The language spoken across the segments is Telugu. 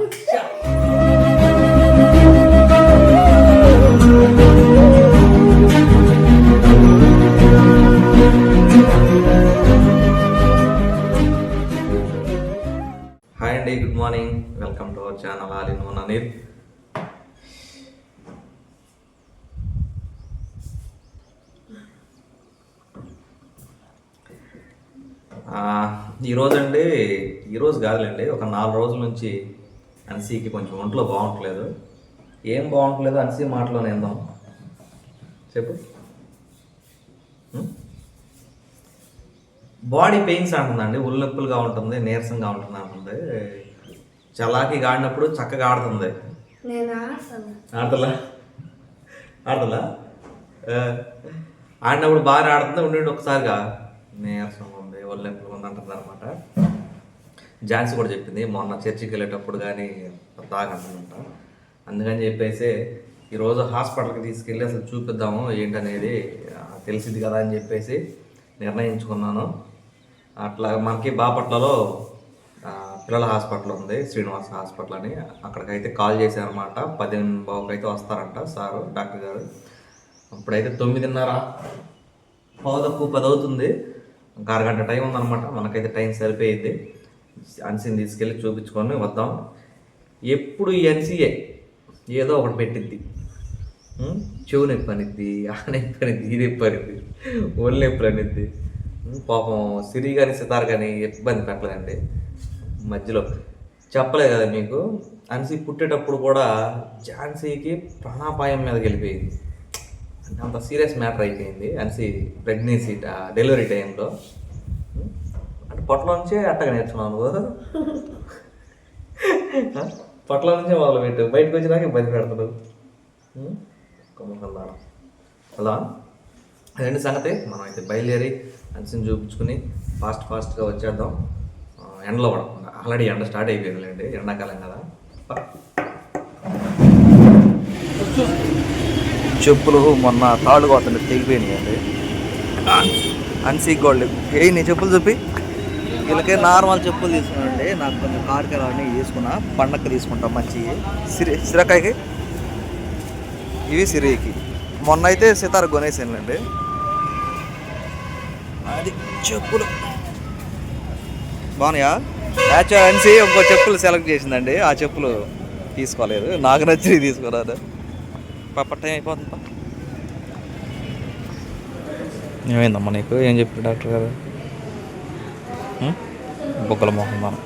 హాయ్ అండి good morning. Welcome to our channel all in one Anil ఈరోజు అండి ఈరోజు కాదులేండి ఒక నాలుగు రోజుల నుంచి అన్సీకి కొంచెం ఒంట్లో బాగుంటలేదు. ఏం బాగుంటలేదు అన్సీ మాటలో నిందాం చెప్పు? బాడీ పెయిన్స్ అంటుందండి ఒళ్ళు నొప్పులుగా ఉంటుంది నీరసంగా ఉంటుంది అంటుంది. చలాకి ఆడినప్పుడు చక్కగా ఆడుతుంది. ఆడతలా? ఆడతలా? ఆడినప్పుడు బాగా ఆడుతుంది ఉండి ఒకసారిగా. నీరసం ఉంది ఒళ్ళు నొప్పులు ఉంది అంటుంది అనమాట ఝాన్సీ కూడా చెప్పింది మొన్న చర్చికి వెళ్ళేటప్పుడు కానీ తాగంటుందంట. అందుకని చెప్పేసి ఈరోజు హాస్పిటల్కి తీసుకెళ్ళి అసలు చూపిద్దాము ఏంటనేది తెలిసింది కదా అని చెప్పేసి నిర్ణయించుకున్నాను. అట్లా మనకి బాపట్లలో పిల్లల హాస్పిటల్ ఉంది శ్రీనివాస హాస్పిటల్ అని. అక్కడికైతే కాల్ చేశారనమాట పదిహేను బాబుకి అయితే వస్తారంట సారు డాక్టర్ గారు. ఇప్పుడైతే తొమ్మిదిన్నర పావు తక్కువ పది అవుతుంది ఇంకా అరగంట టైం ఉందన్నమాట. మనకైతే టైం సరిపోయింది. అన్సీని తీసుకెళ్ళి చూపించుకొని వద్దాం. ఎప్పుడు ఈ ఎన్సీఏ ఏదో ఒకటి పెట్టిద్ది. చెవు నొప్పి అనిద్ది ఆ నొప్పి అనిద్ది ఈ నొప్పి అనిద్ది ఒళ్ళు నొప్పులు అనిద్ది. పాపం సిరి కానీ సితార్ కానీ ఇబ్బంది పెట్టలేదండి. మధ్యలో చెప్పలేదు కదా మీకు అన్సీ పుట్టేటప్పుడు కూడా ఝాన్సీకి ప్రాణాపాయం మీదకి వెళ్ళిపోయింది. అంటే అంత సీరియస్ మ్యాటర్ అయిపోయింది అన్సీ ప్రెగ్నెన్సీ డెలివరీ టైంలో. అంటే పొట్ల నుంచే అట్టగా నేర్చుకున్నాను నువ్వు. నుంచే మొదలు పెట్టు బయటకు వచ్చినాక ఇబ్బంది పెడతాడు కొమ్మకల్లాడం. అలా రెండు సంగతి మనం అయితే బయలుదేరి మంచిని చూపించుకుని ఫాస్ట్ ఫాస్ట్గా వచ్చేద్దాం. ఎండలో పడకుండా. ఆల్రెడీ ఎండ స్టార్ట్ అయిపోయిందిలేండి ఎండాకాలం కదా. చెప్పులు మొన్న తాడు కోతండి తెగిపోయినాయండి. అన్సీ గోల్డ్. ఏ నీ చెప్పులు చూపి. వీళ్ళకి నార్మల్ చెప్పులు తీసుకున్నానండి. నాకు కొంచెం కార్కి అవన్నీ తీసుకున్నా. పండక్కి తీసుకుంటాం మంచి సిరి సిరకాయకి? ఇవి సిరికి. మొన్న అయితే సితార కొనేసానులేండి అది చెప్పులు. బాగున్నాయా? యాక్చువల్ అనిసి ఇంకో చెప్పులు సెలెక్ట్ చేసిందండి. ఆ చెప్పులు తీసుకోలేదు. నాకు నచ్చినవి తీసుకురాదు. పాప టైం అయిపోతుంది. ఏమైందమ్మా నీకు? ఏం చెప్పారు డాక్టర్ గారు? బొగ్గల మొహం మనం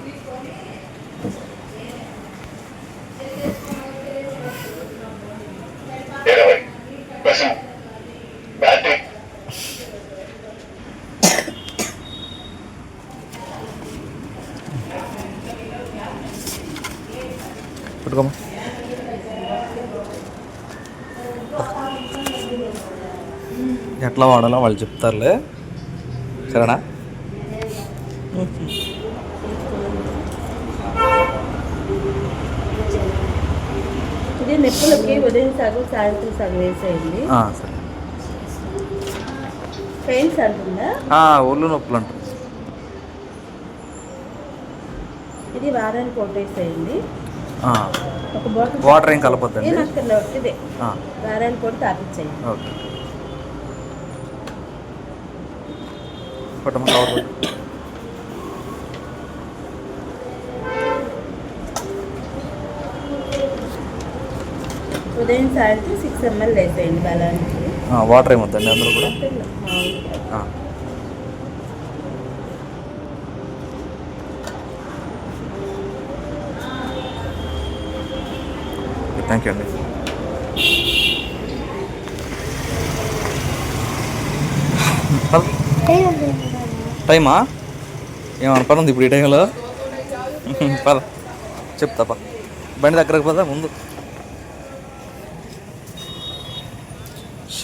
ఇరవై ప్రశాంత్ బ్యాటింగ్ పెట్టుకోమా ఎట్లా వాడాలో వాళ్ళు చెప్తారులే సరేనా ఇది నొప్పులకి ఉదయం సగం సాయంత్రం సగం వేసేయండి. సరే. పెయిన్స్ అంటుందా? ఒళ్ళు నొప్పులు అంటారు ఇది వారానికి ఆ, ఒక బాటిల్ వాటర్ ఏం కలపొద్దండి? ఏం ఇదే. వారానికి ఒకటి తాపించేయండి ఓకే. పట్టమ్మ కవర్ ఉదయం సాయంత్రం సిక్స్ ఎంఎల్ వేసేయండి బలానికి. వాటర్ ఏమొద్దండి అందులో కూడా. థ్యాంక్ యూ అండి. టైమా? ఏమన్నా పని ఉంది ఇప్పుడు ఈ టైంలో? పద చెప్తా బండి దగ్గరకు పద ముందు.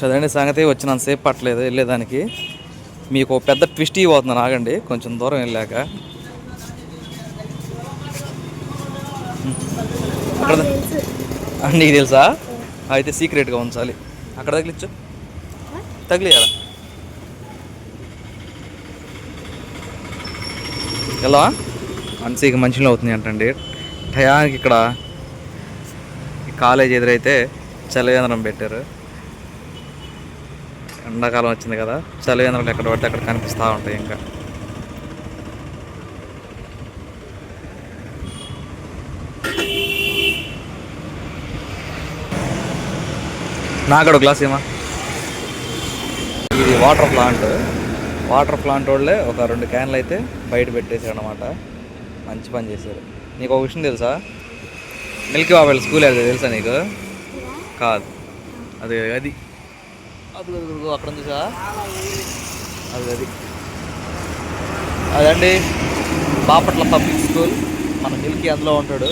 చదండి సంగతి వచ్చినంతసేపు పట్టలేదు వెళ్ళేదానికి. మీకు పెద్ద ట్విస్ట్ ఇవ్వబోతున్నాను ఆగండి. కొంచెం దూరం వెళ్ళాక. అక్కడ నీకు తెలుసా. అయితే సీక్రెట్గా ఉంచాలి. అక్కడ తగిలిచ్చు తగిలియాలా? ఎలా అన్సీకి మంచిలో అవుతుంది అంటండి. టయానికి ఇక్కడ ఈ కాలేజ్ ఎదురైతే చలివేంద్రం పెట్టారు. ఎండాకాలం వచ్చింది కదా చలివేంద్రాలు ఎక్కడ పడితే అక్కడ కనిపిస్తూ ఉంటాయి ఇంకా. నాగడు గ్లాస్ ఏమా ఇది వాటర్ ప్లాంట్. వాటర్ ప్లాంట్ వాళ్ళే ఒక రెండు క్యాన్లు అయితే బయట పెట్టేశారు అనమాట మంచి పని చేశారు. నీకు ఒక విషయం తెలుసా? మిల్కీ బాబాయ్ స్కూల్ వెళ్తే తెలుసా నీకు? కాదు. అది అది అది అక్కడ ఉంది సార్ అది అది. అదండి బాపట్ల పబ్లిక్ స్కూల్. మన నిల్కి అందులో ఉంటాడు.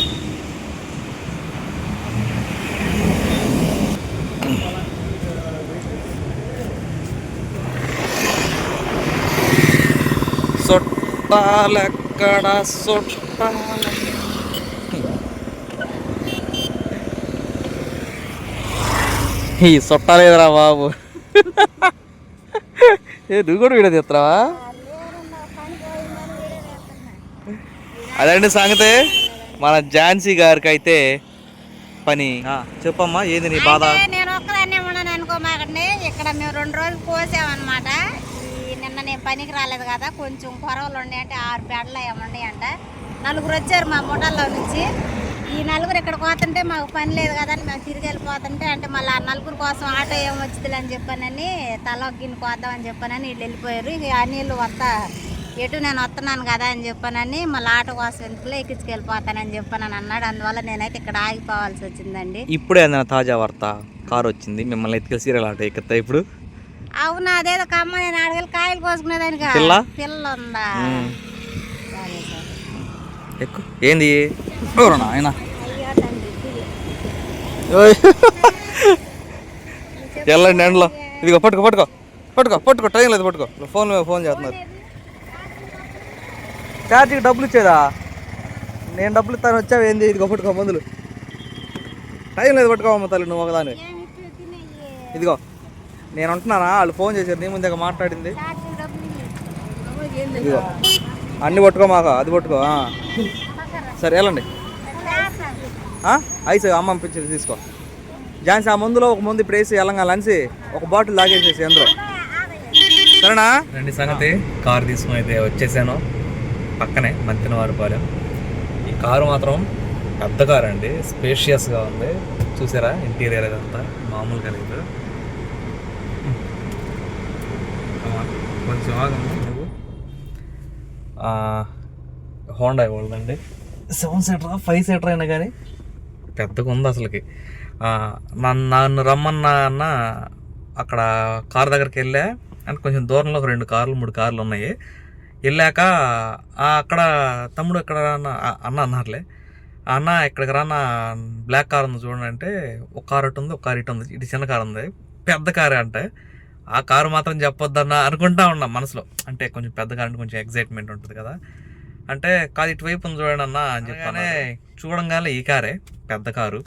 సొట్టాలెక్కడ? సొట్టాల ఈ సొట్టాలేదురా బాబు. ఏ నువ్వు కూడా వీడియో తీస్తావా? అదండి సంగతే. మన ఝాన్సీ గారికి అయితే పని. ఆ, చెప్పమ్మా ఏంది నీ బాధ? నేను ఒక్కదాన్నే ఉన్నాను అనుకోమాకండి ఇక్కడ మేము రెండు రోజులు కోసామన్నమాట. ఈ నిన్న నేను పనికి రాలేదు కదా కొంచెం కొరవలు ఉండే అంటే ఆరు బెడలు ఏమండి అంట నలుగురు వచ్చారు మా ముఠాల్లో నుంచి. ఈ నలుగురు ఇక్కడ పోతుంటే మాకు పని లేదు కదా అని మేము తిరిగి వెళ్ళిపోతుంటే అంటే మళ్ళీ ఆ నలుగురు కోసం ఆటో ఏం వచ్చింది అని చెప్పానని తల గిన్నె కోద్దామని చెప్పానని వీళ్ళు వెళ్ళిపోయారు. ఇక ఆ నీళ్ళు వస్తా ఎటు నేను వస్తున్నాను కదా అని చెప్పానని మళ్ళీ ఆటో కోసం ఎందుకులే ఎక్కించుకెళ్ళిపోతానని చెప్పానని అన్నాడు. అందువల్ల నేనైతే ఇక్కడ ఆగిపోవాల్సి వచ్చిందండి. ఇప్పుడే ఏదైనా తాజా వార్త కారు వచ్చింది మిమ్మల్ని ఎత్తుకెళ్ళి సీరియల్ ఆట ఎక్కితే ఇప్పుడు? అవునా అదేదో కమ్మ నేను అడగలు కాయలు కోసుకునేదానికి పిల్ల? పిల్ల ఉందా? ఎక్కు. ఏంది? ఎవరన్నా ఆయన. వెళ్ళండి ఎండలో. ఇదిగో పట్టుకో పట్టుకో. పట్టుకో పట్టుకో. టైం లేదు పట్టుకో. ఫోన్ ఫోన్ చేస్తున్నారు. ఛార్జీకి డబ్బులు ఇచ్చేదా? నేను డబ్బులు ఇస్తాను వచ్చావు ఏంది? ఇదిగో పట్టుకో మందులు. టైం లేదు పట్టుకో అమ్మ తల్లి నువ్వు ఒకదాని. ఇదిగో నేను ఉంటున్నానా? వాళ్ళు ఫోన్ చేశారు నీ ముందే మాట్లాడింది. ఇదిగో. అన్ని పట్టుకో మాకు అది పట్టుకో సరే వెళ్ళండి. ఆ? ఐస్ అమ్మ పంపించేది తీసుకో. జాన్సీ ఆ మందులో ఒక మందు ఇప్పుడు వేసి వెళ్ళంగా లంచి ఒక బాటిల్ లాగేసేసి అందరూ సరేనా? రండి సంగతి. కారు తీసుకుని అయితే వచ్చేసాను. పక్కనే మంతినవారిపాలెం ఈ కారు మాత్రం పెద్ద కారు అండి. స్పేషియస్గా ఉంది. చూసారా? ఇంటీరియర్ అదంతా మామూలుగా లేదు. కొంచెం ఆగమ్మా. హోండా వాళ్ళదండి సెవెన్ సీటర్ ఫైవ్ సీటర్ అయినా కానీ పెద్దగా ఉంది అసలుకి. నన్ను నన్ను రమ్మన్నా అన్న అక్కడ కార్ దగ్గరికి వెళ్ళా. అంటే కొంచెం దూరంలో ఒక రెండు కార్లు మూడు కార్లు ఉన్నాయి. వెళ్ళాక అక్కడ తమ్ముడు ఎక్కడ అన్న అన్న అన్నారులే. అన్న ఇక్కడికి రాన్న బ్లాక్ కార్ ఉంది చూడండి అంటే ఒక కార్ ఇటు ఉంది ఒక కార్ ఇటు ఉంది. ఇటు చిన్న కార్ ఉంది. పెద్ద కార్ అంటే. ఆ కారు మాత్రం చెప్పొద్దన్న అనుకుంటా ఉన్నా మనసులో. అంటే కొంచెం పెద్ద కార్ అంటే కొంచెం ఎగ్జైట్మెంట్ ఉంటుంది కదా. అంటే కాదు ఇటువైపు ఉంది చూడండి అన్న అని చెప్పానే చూడంగానే ఈ కారే పెద్ద కారు.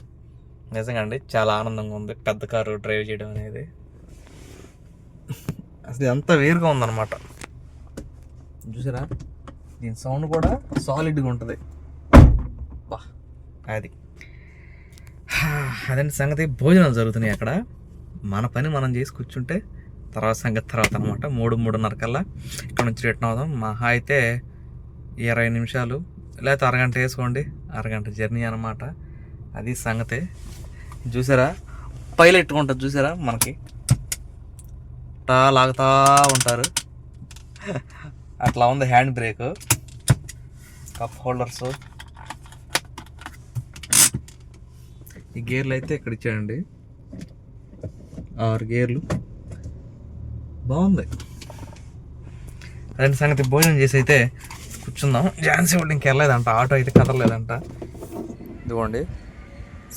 నిజంగా అండి చాలా ఆనందంగా ఉంది పెద్ద కారు డ్రైవ్ చేయడం అనేది. అసలు ఎంత వేరుగా ఉందన్నమాట. చూసారా? దీని సౌండ్ కూడా సాలిడ్గా ఉంటుంది. బా అది. అదండి సంగతి? భోజనాలు జరుగుతున్నాయి అక్కడ. మన పని మనం చేసి కూర్చుంటే తర్వాత సంగతి తర్వాత అనమాట మూడు మూడున్నర కల్లా ఇక్కడ నుంచి రిటర్న్ అవుదాం. మహా అయితే ఇరవై నిమిషాలు లేకపోతే అరగంట వేసుకోండి. అరగంట జర్నీ అనమాట అది సంగతే. చూసారా? పైలట్ ఉంటుంది చూసారా మనకి? టా లాగుతా ఉంటారు. అట్లా ఉంది హ్యాండ్ బ్రేక్. Cup holders. ఈ గేర్లు అయితే ఇక్కడ ఇచ్చాడండి. ఆరు గేర్లు. బాగుంది. అదే సంగతి? భోజనం చేసి అయితే కూర్చుందాం. ఝాన్సీ వాళ్ళు ఇంకెళ్ళలేదంట ఆటో అయితే కదలలేదంట. ఇదిగోండి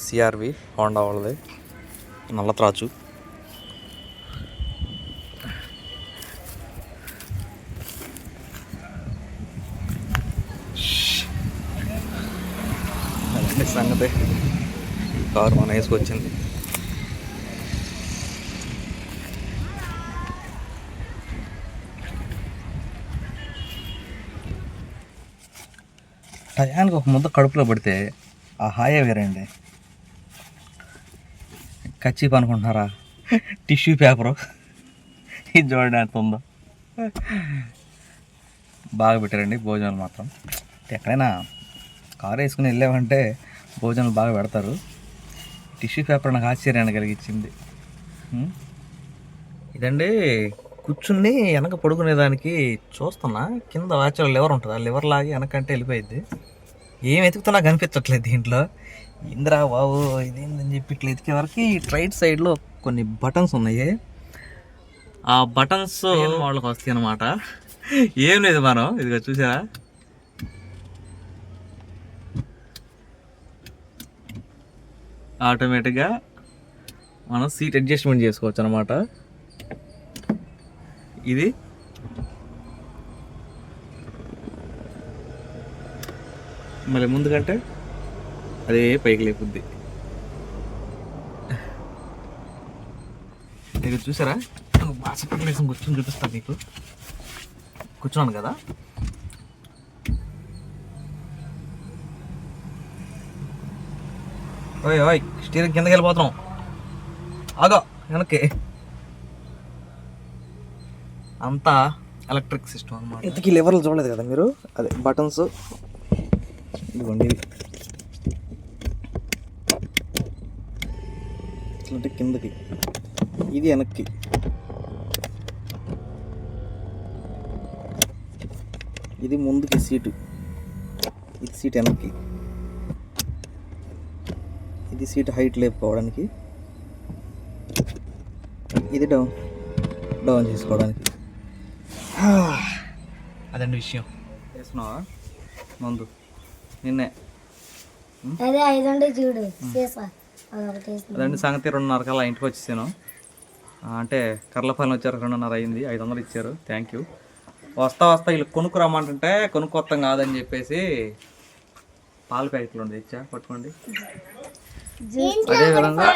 సిఆర్వి హోండా వాళ్ళది. నల్ల త్రాచు. సంగతి? కారు మన వేసుకొచ్చింది. టయానికి ఒక ముద్ద కడుపులో పడితే ఆ హాయే వేరండి. కచ్చిప్ అనుకుంటున్నారా? Tissue paper. ఇది చూడండి ఎంత ఉందో. బాగా పెట్టారండి భోజనాలు మాత్రం. ఎక్కడైనా కారు వేసుకుని వెళ్ళామంటే భోజనాలు బాగా పెడతారు. టిష్యూ పేపర్ నాకు ఆశ్చర్యాన్ని కలిగించింది. ఇదండి కూర్చుని వెనక పడుకునేదానికి చూస్తున్నా. కింద యాక్చువల్ లివర్ ఉంటుంది. ఆ లివర్ లాగి వెనకంటే వెళ్ళిపోయింది ఏం వెతుకుతున్నా కనిపించట్లేదు దీంట్లో. ఇందిరా బాబు ఇదేందని చెప్పి ఇట్లా ఎతికే వరకు రైట్ సైడ్లో కొన్ని బటన్స్ ఉన్నాయి. ఆ బటన్స్ వాళ్ళకి వస్తాయి అనమాట ఏం లేదు మనం. ఇదిగో చూసారా? ఆటోమేటిక్గా మనం సీట్ అడ్జస్ట్మెంట్ చేసుకోవచ్చు అనమాట ఇది. మళ్ళీ ముందుకంటే అదే పైకి లేపుద్ది. మీరు చూసారా? బాసపట్లేసం కూర్చొని చూపిస్తాను మీకు. కూర్చున్నాను కదా. ఓయ్ ఓయ్ స్టీరింగ్ కిందకి వెళ్ళిపోతున్నాం. ఆగో వెనక్కి. అంతా ఎలక్ట్రిక్ సిస్టమ్ అనమాట ఇంతకీ లెవర్లు చూడలేదు కదా మీరు? అదే బటన్స్ ఇదిగోండి. అంటే ఇట్లంటే కిందకి. ఇది వెనక్కి. ఇది ముందుకి సీటు. ఇది సీట్ వెనక్కి. ఇది సీట్ హైట్ లేకపోవడానికి ఇది డౌన్ డౌన్ చేసుకోవడానికి. అదండి విషయం. వేసుకున్నావా మందు నిన్నే. అదే చూడు. అదండి సంగతి రెండున్నర కల్లా ఇంటికి వచ్చేసాను. అంటే కర్లపాలెం వచ్చారు రెండున్నర అయింది. ఐదు వందలు ఇచ్చారు. థ్యాంక్ యూ వస్తా వస్తా వీళ్ళు కొనుక్కు రమ్మంటుంటే కొనుక్కొత్తం కాదని చెప్పేసి పాల ప్యాకెట్లు ఉండి ఇచ్చా పట్టుకోండి. అదేవిధంగా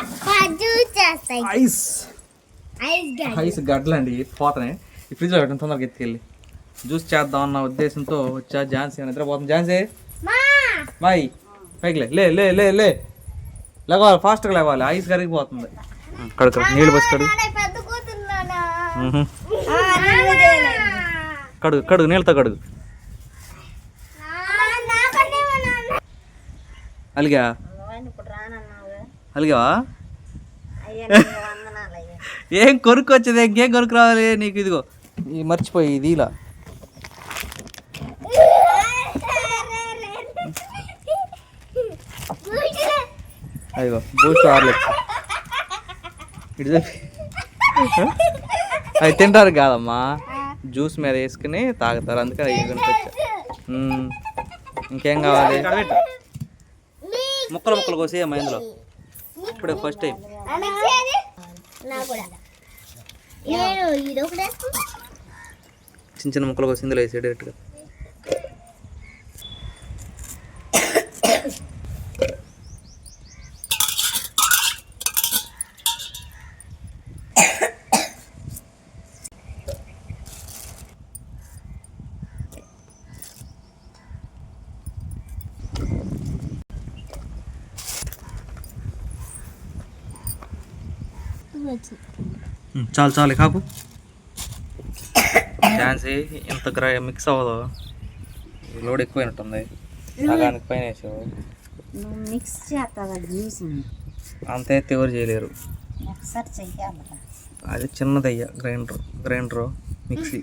జ్యూస్ చేస్తాయి ఐస్. ఐస్గా ఐస్ గడ్డలండి పోతున్నాయి ఈ ఫ్రిడ్జ్లో పెట్టండి తొందరగా ఎత్తుకెళ్ళి. జ్యూస్ చేద్దాం అన్న ఉద్దేశంతో వచ్చా. ఝాన్సీ అని నిద్రపోతుంది. ఝాన్సీ? బాయ్ పైకి లే. లే లే లే లే. లేవాలి ఫాస్ట్గా లేవాలి. ఐస్ కరిగిపోతుంది. కడుకు నీళ్ళు పోసి కడుగు. కడుగు కడుగు నీళ్ళతో కడుగు. అలిగా? అలిగావా? అయ్యా వందనాలు అయ్యా. ఏం కొరుకు వచ్చేది? ఇంకేం కొరుకు రావాలి నీకు? ఇదిగో. ఈ మర్చిపోయి ఇది ఇలా. అదిగో బూస్ట్ హార్లిక్స్ ఇటు అవి తింటారు కాదమ్మా. జ్యూస్ మీద వేసుకుని తాగుతారు అందుకని అవి కొనుక్కొచ్చా మ్మ్. ఇంకేం కావాలి? ముక్కలు ముక్కలు కోసి అమ్మా ఇందులో. ఇప్పుడే ఫస్ట్ టైం నా కూడా. నేను ఇది ఒకటి వేసుకుంటా. చిన్న చిన్న ముక్కలు కోసి ఇందులో వేసి. డైరెక్ట్గా చాలు చాలు కాపు ఛాన్సీ ఇంత గ్రై మిక్స్ అవ్వదు. లోడ్ ఎక్కువైనట్టుంది. సగానికి పైన వేసావు మిక్స్ చేస్తావా జ్యూస్? అంతే ఎవరు చేయలేరు. ఒకసారి చెయ్యాలి అది చిన్నదయ్యా గ్రైండర్ గ్రైండరు మిక్సీ.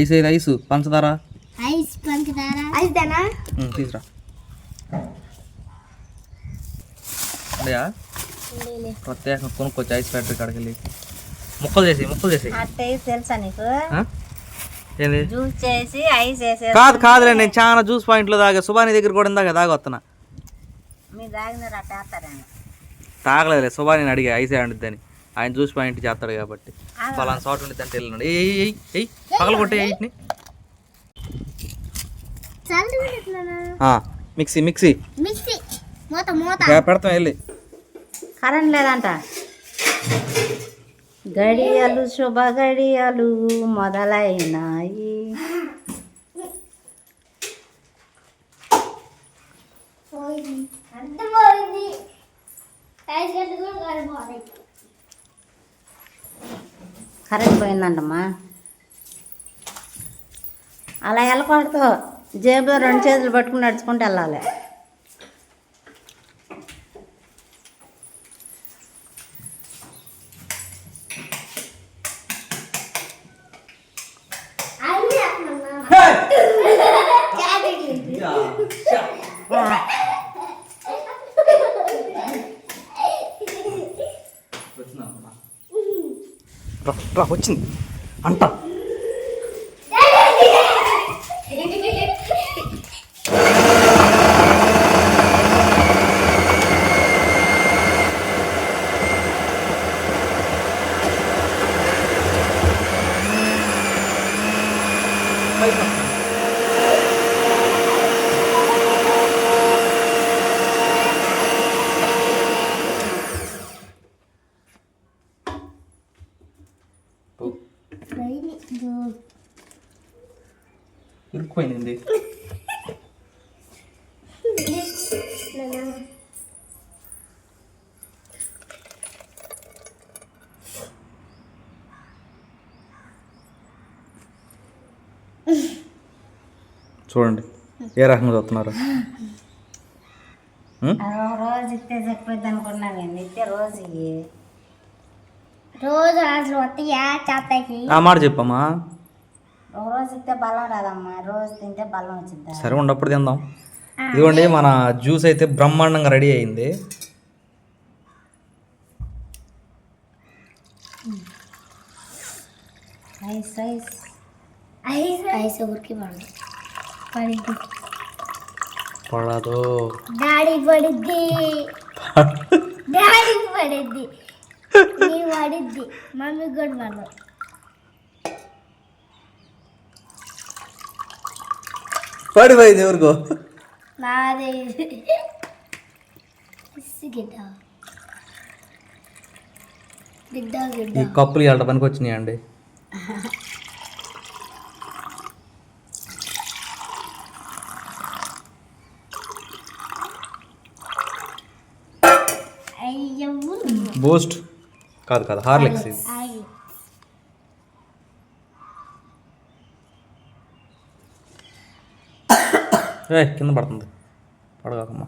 ఐస్ ఐదు ఐసు? పంచదార? ఐస్ పంచుతారా ఐస్ దానా? తీసురా. అయ్యా ప్రత్యేకంగా కొనుక్కోవచ్చు ఐస్ ఫ్యాక్టరీ కాడికి వెళ్ళి ముక్కలు చేసి ముక్కలు చేసి తెలుసా నీకు ఏంది జ్యూస్ చేసి ఐస్ వేసే కాదు కాదులే నేను చాలా జ్యూస్ పాయింట్లో తాగా సుబాని దగ్గర కూడా ఇందాక తాగొస్తున్నా మీరు తాగినారు తాగలేదులే సుబాని అడిగా ఐసే అండిద్దని ఆయన జ్యూస్ పాయింట్ చేస్తాడు కాబట్టి పలానా చోట ఉండిద్ది అంటే వెళ్ళినాడు ఏయ్ ఏయ్ ఏయ్ పగల కొట్టే పెడుతున్నానా మిక్సీ మిక్సీ మిక్సీ మూత మూత ఇక పెడతాం వెళ్ళి కరెంట్ లేదంట. గడియలు శుభ గడియలు మొదలైనాయి. కరెంట్ పోయిందంటమ్మా. అలా వెళ్ళకూడదు. జేబులో రెండు చేతులు పట్టుకుని నడుచుకుంటూ వెళ్ళాలి అన్నీ అట్లా రా, వచ్చింది. అంట ఇరుక్కుపోయింది చూడండి ఏ రకంగా చూస్తున్నారు? రోజు ఇస్తే చెప్పొద్దు అనుకున్నాను ఇస్తే రోజు. రోజు అసలు వస్తాయా చేతకి ఆ మాట చెప్పమ్మా. రోజు ఇస్తే బలం రాదమ్మా రోజు తింటే బలం వచ్చిందా సరే ఉండప్పుడు తిందాం. ఇదిగోండి మన జ్యూస్ అయితే బ్రహ్మాండంగా రెడీ అయింది. Ice ice. Ice ice. ఊరికి పడదు. పడిద్ది పడదు. డాడీ పడిద్ది డాడీ పడిద్ది నీ పడిద్ది మమ్మీ కూడా పడదు. పడిపోయింది ఎవరికో? నాదే. ఈ కప్పులు ఇవాళ పనికి వచ్చినాయండి అయ్యో. బూస్ట్. కాదు కాదు హార్లిక్స్ ఏ కింద పడుతుంది. పడగాకమ్మా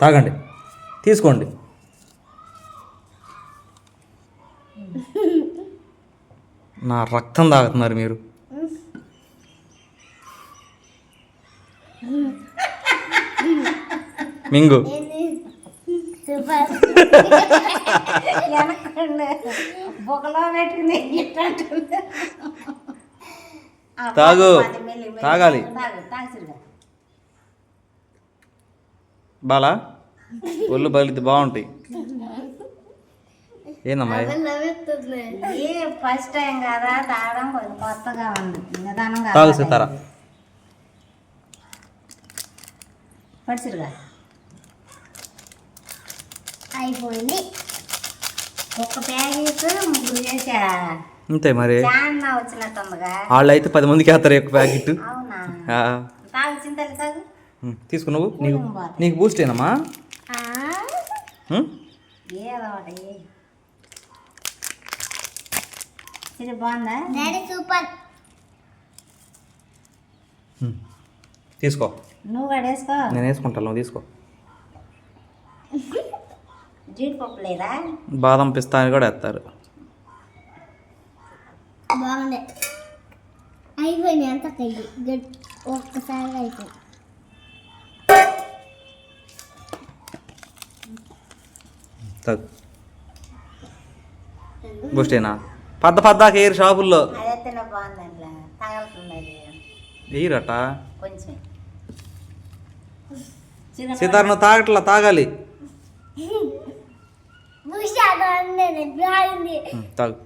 తాగండి. తీసుకోండి. నా రక్తం తాగుతున్నారు మీరు. మింగు. సూపర్ పెట్టుకుని తాగు. తాగాలి. తాగు తాగు సిరుగా. బాలా ఒళ్ళు బలిది బాగుంటాయి. ఏందమ్మా ఫస్ట్ టైం కదా? తాగడం కొంచెం కొత్తగా ఉంది. నిదానంగా తాగు సీతారా. పడిసిరుగా అయిపోయింది. ఒక్క ప్యాకెట్ ముగ్గురు చేసా అంతే మరి. వాళ్ళు అయితే పది మందికి వేస్తారు ఒక ప్యాకెట్. అవునా? ఆ, తాగు చింతలు తాగు. ఉమ్, తీసుకో నువ్వు. నీకు నీకు బూస్ట్ ఏనమ్మా. తీసుకో. నువ్వు నేను వేసుకుంటాను నువ్వు తీసుకో. జీడిపప్పు లేదా బాదం పిస్తా అని కూడా వేస్తారు. బాగుంది. అయిపోయింది ఎంత ఒక్కసారి అయిపోయింది. తగ్గు బూస్ట్ ఏనా పద్ద పద్దాక ఏరు షాపుల్లో? కొంచెం. సీతారు తాగట్లా? తాగాలి భూషాడు అన్నీ బాగుంది ఉమ్, తాగు.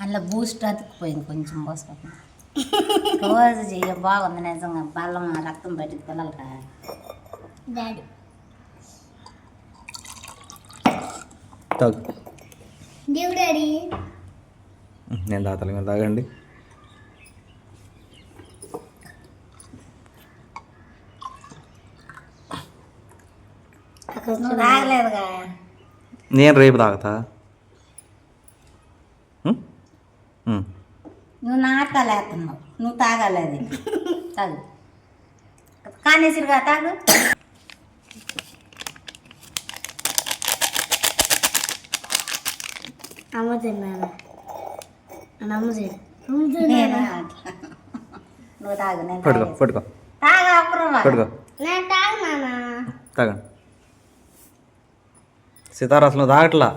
అందులో బూస్ట్ అతుక్కుపోయింది కొంచెం పోసుకుంటున్నా రోజు చెయ్య బాగుంది నిజంగా. బల్లం రక్తం బయటకు పిల్లలకి. డాడీ తాగు. నేను తాతలు తాగండి. తాగలేదుగా నేను రేపు తాగుతా. నువ్వు నాటకాలేస్తున్నావు నువ్వు తాగలేదు. తాగు. కానేసిరుగా తాగు. అమ్మ తిన్నాను నన్ను అమ్మ. నువ్వు తాగు నేను పట్టుకో. పట్టుకో. తాగు. పట్టుకో. తాగండి సితారా అసలు తాగట్లా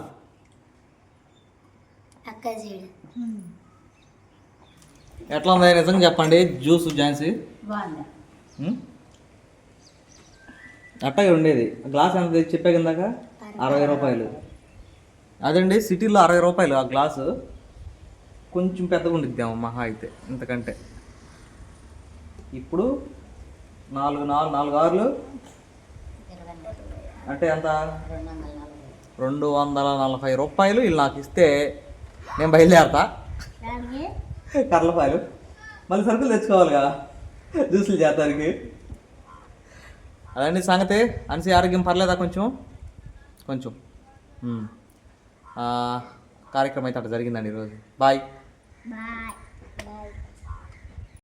ఎట్లా ఉంది నిజంగా చెప్పండి? జ్యూస్ ఝాన్సీ? అట్టగే ఉండేది. గ్లాస్ ఎంత చెప్పా కిందాక అరవై రూపాయలు. అదండి సిటీలో అరవై రూపాయలు ఆ గ్లాసు. కొంచెం పెద్దగా ఉండిద్ది మహా అయితే ఇంతకంటే. ఇప్పుడు నాలుగు నాలుగు నాలుగు ఆరులు. అంటే ఎంత? రెండు వందల నలభై రూపాయలు వీళ్ళు నాకు ఇస్తే నేను బయలుదేరతా. కర్లపాయలు మళ్ళీ సరుకులు తెచ్చుకోవాలి కదా. జ్యూసులు చేస్తానికి. అలాంటి సంగతి. అనిసి ఆరోగ్యం పర్లేదా కొంచెం? కొంచెం. కార్యక్రమం అయితే అట్లా జరిగిందండి ఈరోజు. బాయ్. బాయ్.